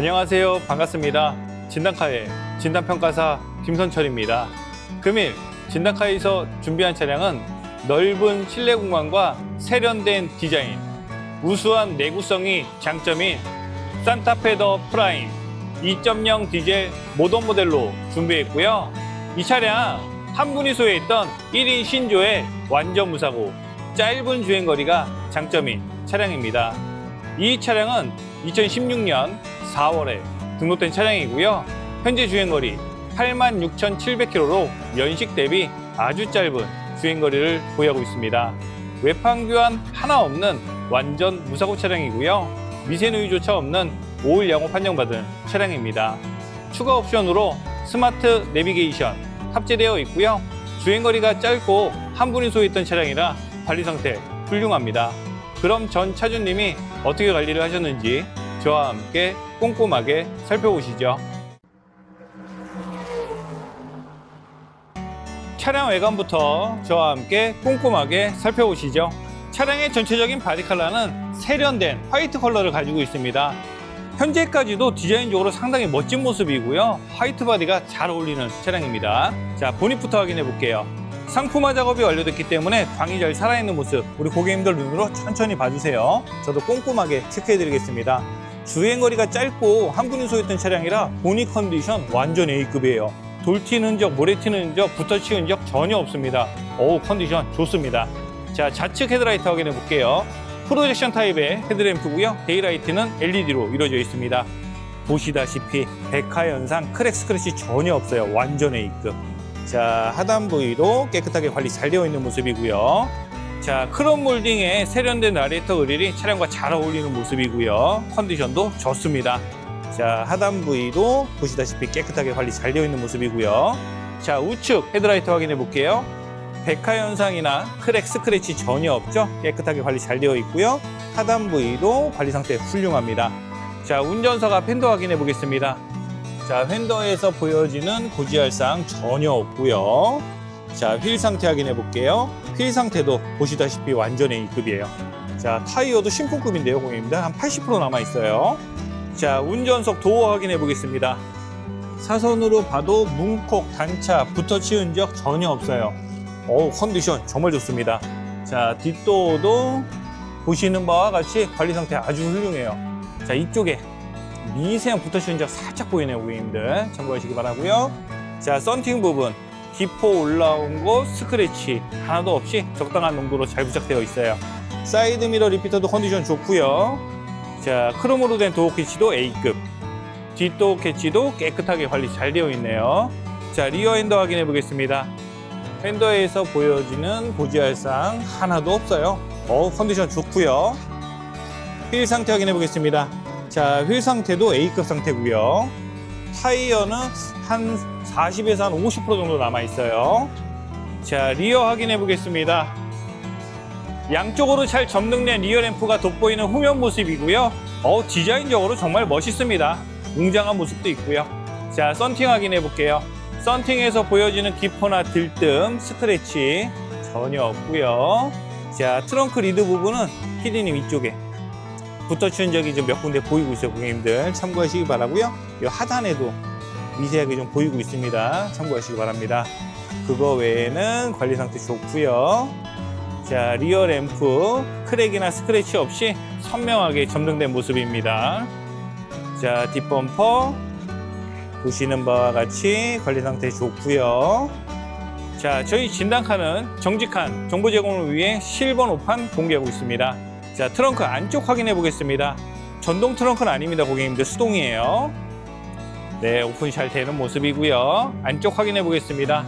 안녕하세요. 반갑습니다. 진단카의 진단평가사 김선철입니다. 금일 진단카에서 준비한 차량은 넓은 실내 공간과 세련된 디자인, 우수한 내구성이 장점인 산타페 더 프라임 2.0 디젤 모던 모델로 준비했고요. 이 차량 한 분이 소유했던 1인 신조의 완전 무사고 짧은 주행거리가 장점인 차량입니다. 이 차량은 2016년 4월에 등록된 차량이고요. 현재 주행거리 86,700km로 연식 대비 아주 짧은 주행거리를 보유하고 있습니다. 외판 교환 하나 없는 완전 무사고 차량이고요. 미세누이조차 없는 5일 양호 판정받은 차량입니다. 추가 옵션으로 스마트 내비게이션 탑재되어 있고요. 주행거리가 짧고 한 분이 소유했던 차량이라 관리 상태 훌륭합니다. 그럼 전 차주님이 어떻게 관리를 하셨는지 저와 함께 꼼꼼하게 살펴보시죠. 차량 외관부터 저와 함께 꼼꼼하게 살펴보시죠. 차량의 전체적인 바디 컬러는 세련된 화이트 컬러를 가지고 있습니다. 현재까지도 디자인적으로 상당히 멋진 모습이고요. 화이트 바디가 잘 어울리는 차량입니다. 자, 보닛부터 확인해 볼게요. 상품화 작업이 완료됐기 때문에 광이 잘 살아있는 모습 우리 고객님들 눈으로 천천히 봐주세요. 저도 꼼꼼하게 체크해 드리겠습니다. 주행거리가 짧고 한 분이 소유했던 차량이라 보닛 컨디션 완전 A급이에요. 돌 튀는 적, 모래 튀는 흔적, 붙어 치는 적 전혀 없습니다. 어우 컨디션 좋습니다. 자 좌측 헤드라이트 확인해 볼게요. 프로젝션 타입의 헤드램프고요. 데이라이트는 LED로 이루어져 있습니다. 보시다시피 백화 현상, 크랙 스크래치 전혀 없어요. 완전 A급. 자 하단 부위도 깨끗하게 관리 잘 되어 있는 모습이고요. 자 크롬 몰딩의 세련된 라디에이터 그릴이 차량과 잘 어울리는 모습이고요. 컨디션도 좋습니다. 자 하단 부위도 보시다시피 깨끗하게 관리 잘 되어 있는 모습이고요. 자 우측 헤드라이트 확인해 볼게요. 백화 현상이나 크랙 스크래치 전혀 없죠. 깨끗하게 관리 잘 되어 있고요. 하단 부위도 관리 상태 훌륭합니다. 자 운전석앞 팬더 확인해 보겠습니다. 자 휀더에서 보여지는 고지할상 전혀 없고요. 자 휠 상태 확인해 볼게요. 휠 상태도 보시다시피 완전 A급이에요. 자 타이어도 신품급인데요, 고객님들 한 80% 남아 있어요. 자 운전석 도어 확인해 보겠습니다. 사선으로 봐도 문콕 단차 붙어 치은 적 전혀 없어요. 어우 컨디션 정말 좋습니다. 자 뒷도어도 보시는 바와 같이 관리 상태 아주 훌륭해요. 자 이쪽에 미세한 붙어 치은 적 살짝 보이네요, 고객님들 참고하시기 바라고요. 자 썬팅 부분 기포 올라온 곳 스크래치 하나도 없이 적당한 농도로 잘 부착되어 있어요. 사이드 미러 리피터도 컨디션 좋고요. 자 크롬으로 된 도어 캐치도 A급. 뒷도어 캐치도 깨끗하게 관리 잘 되어 있네요. 자 리어 핸더 확인해 보겠습니다. 핸더에서 보여지는 고지할상 하나도 없어요. 어 컨디션 좋고요. 휠 상태 확인해 보겠습니다. 자, 휠 상태도 A급 상태고요. 타이어는 한 40에서 한 50% 정도 남아 있어요. 자, 리어 확인해 보겠습니다. 양쪽으로 잘 점등된 리어 램프가 돋보이는 후면 모습이고요. 어, 디자인적으로 정말 멋있습니다. 웅장한 모습도 있고요. 자, 썬팅 확인해 볼게요. 썬팅에서 보여지는 기포나 들뜸, 스크래치 전혀 없고요. 자, 트렁크 리드 부분은 히든이 위쪽에 붙어치는 적이 좀 몇 군데 보이고 있어요, 고객님들. 참고하시기 바라고요. 이 하단에도 미세하게 좀 보이고 있습니다. 참고하시기 바랍니다. 그거 외에는 관리 상태 좋고요. 자, 리어 램프 크랙이나 스크래치 없이 선명하게 점등된 모습입니다. 자, 뒷범퍼 보시는 바와 같이 관리 상태 좋고요. 자, 저희 진단카는 정직한 정보 제공을 위해 실번 오판 공개하고 있습니다. 자, 트렁크 안쪽 확인해 보겠습니다. 전동 트렁크는 아닙니다, 고객님들. 수동이에요. 네, 오픈 잘 되는 모습이고요. 안쪽 확인해 보겠습니다.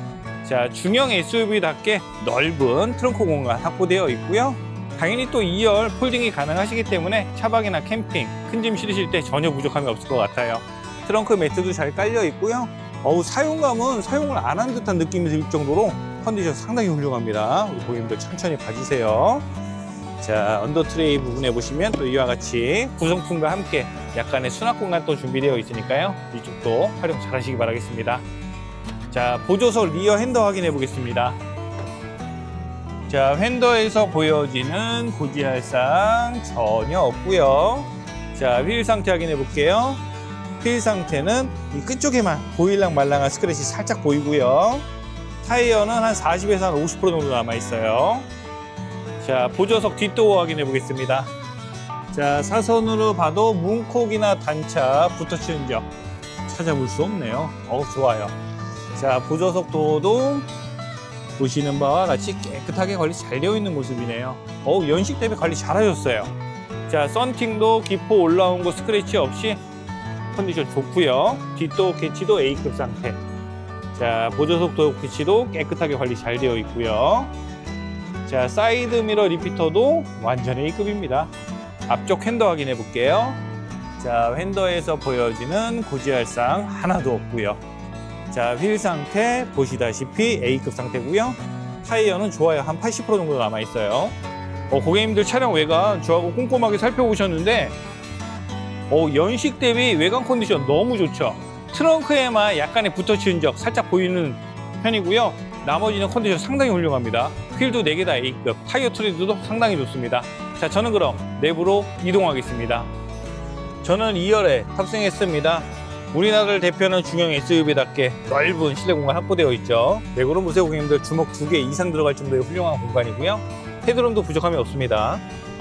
자, 중형 SUV답게 넓은 트렁크 공간 확보되어 있고요. 당연히 또 2열 폴딩이 가능하시기 때문에 차박이나 캠핑, 큰 짐 실으실 때 전혀 부족함이 없을 것 같아요. 트렁크 매트도 잘 깔려 있고요. 어우, 사용감은 사용을 안 한 듯한 느낌이 들 정도로 컨디션 상당히 훌륭합니다. 우리 고객님들 천천히 봐주세요. 자, 언더 트레이 부분에 보시면 또 이와 같이 구성품과 함께 약간의 수납 공간 또 준비되어 있으니까요. 이쪽도 활용 잘 하시기 바라겠습니다. 자, 보조석 리어 핸더 확인해 보겠습니다. 자, 핸더에서 보여지는 고지할상 전혀 없고요. 자, 휠 상태 확인해 볼게요. 휠 상태는 이 끝쪽에만 보일랑 말랑한 스크래치 살짝 보이고요. 타이어는 한 40에서 한 50% 정도 남아 있어요. 자, 보조석 뒷도어 확인해 보겠습니다. 자, 사선으로 봐도 문콕이나 단차 붙어치는 적 찾아볼 수 없네요. 어우, 좋아요. 자, 보조석 도어도 보시는 바와 같이 깨끗하게 관리 잘 되어 있는 모습이네요. 어우, 연식 대비 관리 잘 하셨어요. 자, 썬팅도 기포 올라온 거 스크래치 없이 컨디션 좋고요. 뒷도어 캐치도 A급 상태. 자, 보조석 도어 캐치도 깨끗하게 관리 잘 되어 있고요. 자, 사이드 미러 리피터도 완전 A급입니다. 앞쪽 핸더 확인해 볼게요. 자, 핸더에서 보여지는 고지할상 하나도 없고요. 자, 휠 상태 보시다시피 A급 상태고요. 타이어는 좋아요. 한 80% 정도 남아 있어요. 어, 고객님들 차량 외관 저하고 꼼꼼하게 살펴보셨는데 어, 연식 대비 외관 컨디션 너무 좋죠. 트렁크에만 약간의 붙어치는 적 살짝 보이는 편이고요. 나머지는 컨디션 상당히 훌륭합니다. 휠도 4개 다 A급, 타이어 트레드도 상당히 좋습니다. 자, 저는 그럼 내부로 이동하겠습니다. 저는 2열에 탑승했습니다. 우리나라를 대표하는 중형 SUV답게 넓은 실내 공간 확보되어 있죠. 내구로 보세요 고객님들 주먹 두 개 이상 들어갈 정도의 훌륭한 공간이고요. 헤드룸도 부족함이 없습니다.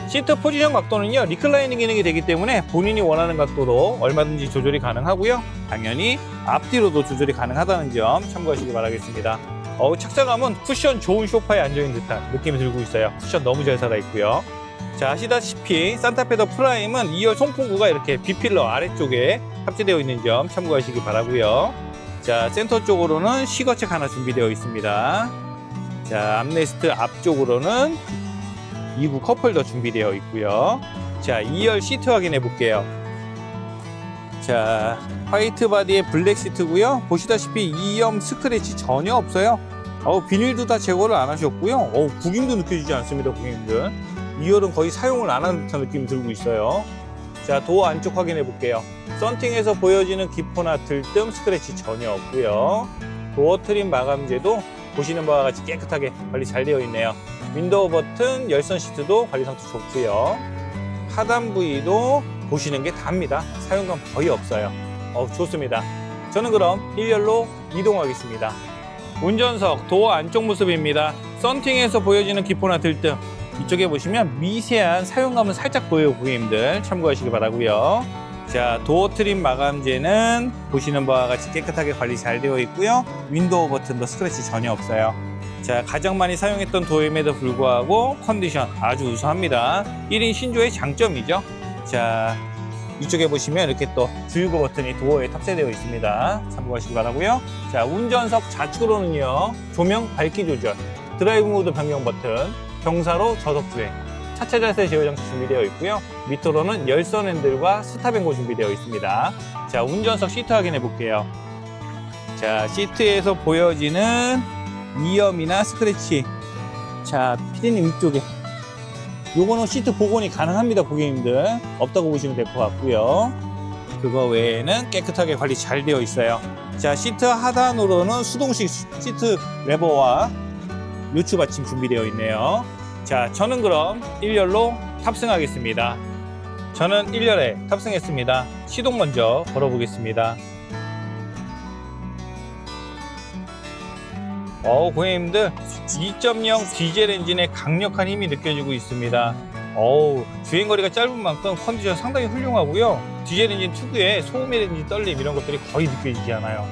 시트 포지션 각도는요 리클라이닝 기능이 되기 때문에 본인이 원하는 각도로 얼마든지 조절이 가능하고요. 당연히 앞뒤로도 조절이 가능하다는 점 참고하시기 바라겠습니다. 어우 착자감은 쿠션 좋은 소파에 앉아있는 듯한 느낌이 들고 있어요. 쿠션 너무 잘 살아있고요. 자 아시다시피 산타페 더 프라임은 2열 송풍구가 이렇게 B필러 아래쪽에 탑재되어 있는 점 참고하시기 바라고요. 자 센터 쪽으로는 시거책 하나 준비되어 있습니다. 자 암레스트 앞쪽으로는 2구 컵홀더 준비되어 있고요. 자 2열 시트 확인해 볼게요. 자 화이트 바디의 블랙 시트고요. 보시다시피 2염 스크래치 전혀 없어요. 어우, 비닐도 다 제거를 안 하셨고요. 어우, 구김도 느껴지지 않습니다, 고객님들. 2열은 거의 사용을 안 하는 듯한 느낌이 들고 있어요. 자, 도어 안쪽 확인해 볼게요. 썬팅에서 보여지는 기포나 들뜸 스크래치 전혀 없고요. 도어 트림 마감재도 보시는 바와 같이 깨끗하게 관리 잘 되어 있네요. 윈도우 버튼, 열선 시트도 관리 상태 좋고요. 하단 부위도 보시는 게 답니다. 사용감 거의 없어요. 어, 좋습니다. 저는 그럼 1열로 이동하겠습니다. 운전석 도어 안쪽 모습입니다. 썬팅에서 보여지는 기포나 들뜸 이쪽에 보시면 미세한 사용감은 살짝 보여요 고객님들 참고하시기 바라고요 자 도어 트림 마감재는 보시는 바와 같이 깨끗하게 관리 잘 되어 있고요 윈도우 버튼도 스크래치 전혀 없어요 자 가장 많이 사용했던 도어임에도 불구하고 컨디션 아주 우수합니다 1인 신조의 장점이죠 자 이쪽에 보시면 이렇게 또 주유구 버튼이 도어에 탑재되어 있습니다 참고하시기 바라고요 자 운전석 좌측으로는요 조명 밝기 조절 드라이브 모드 변경 버튼 경사로 저속 주행, 차체 자세 제어 장치 준비되어 있고요. 밑으로는 열선 핸들과 스탑앤고 준비되어 있습니다. 자, 운전석 시트 확인해 볼게요. 자, 시트에서 보여지는 이염이나 스크래치. 자, 피디님 위쪽에. 요거는 시트 복원이 가능합니다, 고객님들. 없다고 보시면 될 것 같고요. 그거 외에는 깨끗하게 관리 잘 되어 있어요. 자, 시트 하단으로는 수동식 시트 레버와 요추 받침 준비되어 있네요. 자, 저는 그럼 1열로 탑승하겠습니다. 저는 1열에 탑승했습니다. 시동 먼저 걸어보겠습니다. 어우, 고객님들 2.0 디젤 엔진의 강력한 힘이 느껴지고 있습니다. 어우, 주행거리가 짧은 만큼 컨디션 상당히 훌륭하고요. 디젤 엔진 특유의 소음이라든지 떨림 이런 것들이 거의 느껴지지 않아요.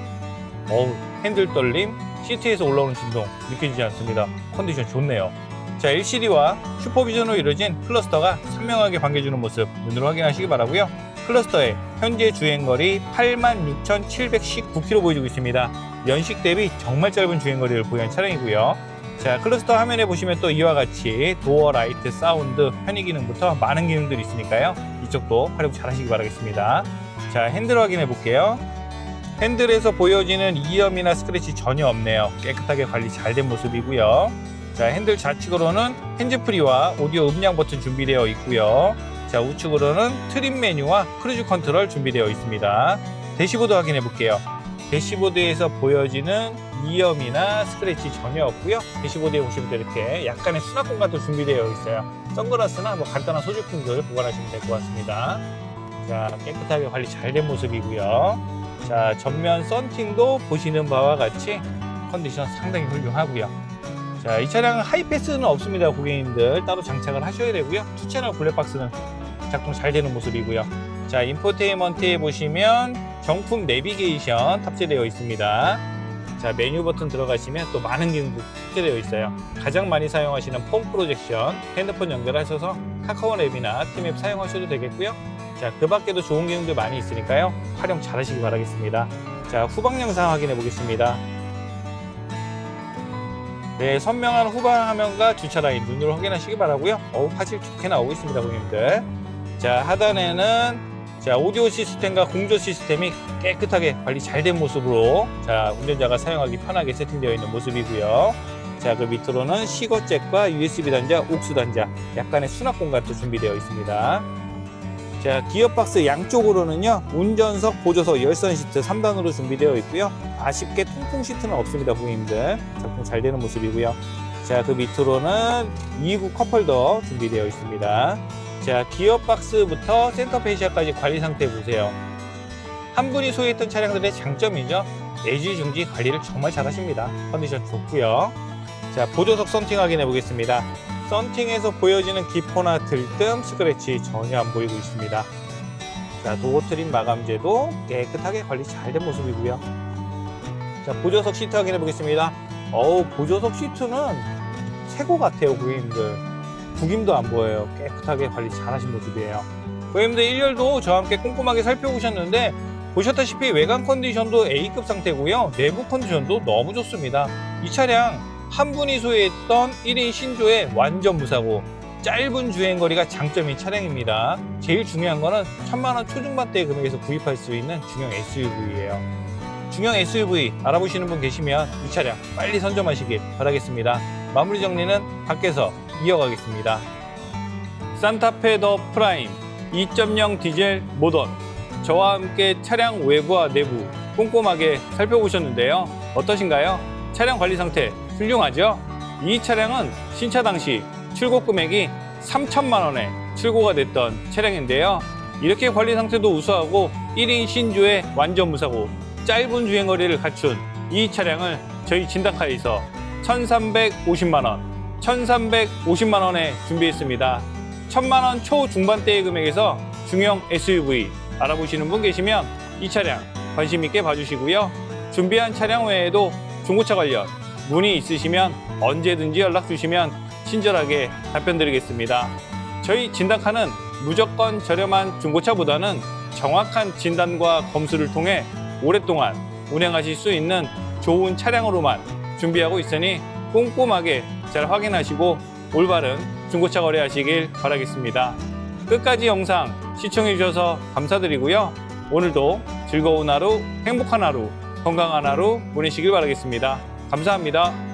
어우, 핸들 떨림, 시트에서 올라오는 진동 느껴지지 않습니다. 컨디션 좋네요. 자, LCD와 슈퍼비전으로 이루어진 클러스터가 선명하게 반겨주는 모습 눈으로 확인하시기 바라고요. 클러스터의 현재 주행거리 86,719km 보여주고 있습니다. 연식 대비 정말 짧은 주행거리를 보유한 차량이고요. 자, 클러스터 화면에 보시면 또 이와 같이 도어 라이트, 사운드, 편의 기능부터 많은 기능들이 있으니까요. 이쪽도 활용 잘 하시기 바라겠습니다. 자, 핸들 확인해 볼게요. 핸들에서 보여지는 이염이나 스크래치 전혀 없네요. 깨끗하게 관리 잘 된 모습이고요. 자, 핸들 좌측으로는 핸즈프리와 오디오 음량 버튼 준비되어 있고요. 자, 우측으로는 트림 메뉴와 크루즈 컨트롤 준비되어 있습니다. 대시보드 확인해 볼게요. 대시보드에서 보여지는 이염이나 스크래치 전혀 없고요. 대시보드에 보시면 이렇게 약간의 수납 공간도 준비되어 있어요. 선글라스나 뭐 간단한 소지품들 보관하시면 될 것 같습니다. 자, 깨끗하게 관리 잘 된 모습이고요. 자, 전면 썬팅도 보시는 바와 같이 컨디션 상당히 훌륭하고요. 자, 이 차량은 하이패스는 없습니다, 고객님들. 따로 장착을 하셔야 되고요. 투 채널 블랙박스는 작동 잘 되는 모습이고요. 자, 인포테인먼트에 보시면 정품 내비게이션 탑재되어 있습니다. 자, 메뉴 버튼 들어가시면 또 많은 기능도 탑재되어 있어요. 가장 많이 사용하시는 폼 프로젝션 핸드폰 연결하셔서 카카오 앱이나 팀앱 사용하셔도 되겠고요. 자, 그 밖에도 좋은 기능들 많이 있으니까요. 활용 잘 하시기 바라겠습니다. 자, 후방 영상 확인해 보겠습니다. 네, 선명한 후방 화면과 주차 라인 눈으로 확인하시기 바라고요. 어우, 화질 좋게 나오고 있습니다, 고객님들. 자, 하단에는 자, 오디오 시스템과 공조 시스템이 깨끗하게 관리 잘 된 모습으로 자, 운전자가 사용하기 편하게 세팅되어 있는 모습이고요. 자, 그 밑으로는 시거잭과 USB 단자, 옥수 단자, 약간의 수납 공간도 준비되어 있습니다. 자, 기어박스 양쪽으로는요, 운전석, 보조석, 열선 시트 3단으로 준비되어 있고요. 아쉽게 통풍 시트는 없습니다, 고객님들. 작동 잘 되는 모습이고요. 자, 그 밑으로는 2구 컵홀더 준비되어 있습니다. 자, 기어박스부터 센터 페시아까지 관리 상태 보세요. 한 분이 소유했던 차량들의 장점이죠. 내주 중지 관리를 정말 잘하십니다. 컨디션 좋고요. 자, 보조석 썬팅 확인해 보겠습니다. 썬팅에서 보여지는 기포나 들뜸, 스크래치 전혀 안 보이고 있습니다. 자, 도어 트림 마감재도 깨끗하게 관리 잘 된 모습이고요. 자, 보조석 시트 확인해 보겠습니다. 어우, 보조석 시트는 최고 같아요, 고객님들. 구김도 안 보여요. 깨끗하게 관리 잘 하신 모습이에요. 고객님들 1열도 저와 함께 꼼꼼하게 살펴보셨는데 보셨다시피 외관 컨디션도 A급 상태고요. 내부 컨디션도 너무 좋습니다. 이 차량 한 분이 소유했던 1인 신조의 완전 무사고 짧은 주행거리가 장점인 차량입니다. 제일 중요한 거는 천만 원 초중반대 금액에서 구입할 수 있는 중형 SUV예요. 중형 SUV 알아보시는 분 계시면 이 차량 빨리 선점하시길 바라겠습니다. 마무리 정리는 밖에서 이어가겠습니다. 산타페 더 프라임 2.0 디젤 모던 저와 함께 차량 외부와 내부 꼼꼼하게 살펴보셨는데요. 어떠신가요? 차량 관리 상태 훌륭하죠? 이 차량은 신차 당시 출고 금액이 3천만 원에 출고가 됐던 차량인데요. 이렇게 관리 상태도 우수하고 1인 신조의 완전 무사고 짧은 주행거리를 갖춘 이 차량을 저희 진단카에서 1,350만 원, 1,350만 원에 준비했습니다. 1,000만 원 초중반대의 금액에서 중형 SUV 알아보시는 분 계시면 이 차량 관심 있게 봐주시고요. 준비한 차량 외에도 중고차 관련 문의 있으시면 언제든지 연락 주시면 친절하게 답변 드리겠습니다. 저희 진단카는 무조건 저렴한 중고차보다는 정확한 진단과 검수를 통해 오랫동안 운행하실 수 있는 좋은 차량으로만 준비하고 있으니 꼼꼼하게 잘 확인하시고 올바른 중고차 거래하시길 바라겠습니다. 끝까지 영상 시청해 주셔서 감사드리고요. 오늘도 즐거운 하루, 행복한 하루, 건강한 하루 보내시길 바라겠습니다. 감사합니다.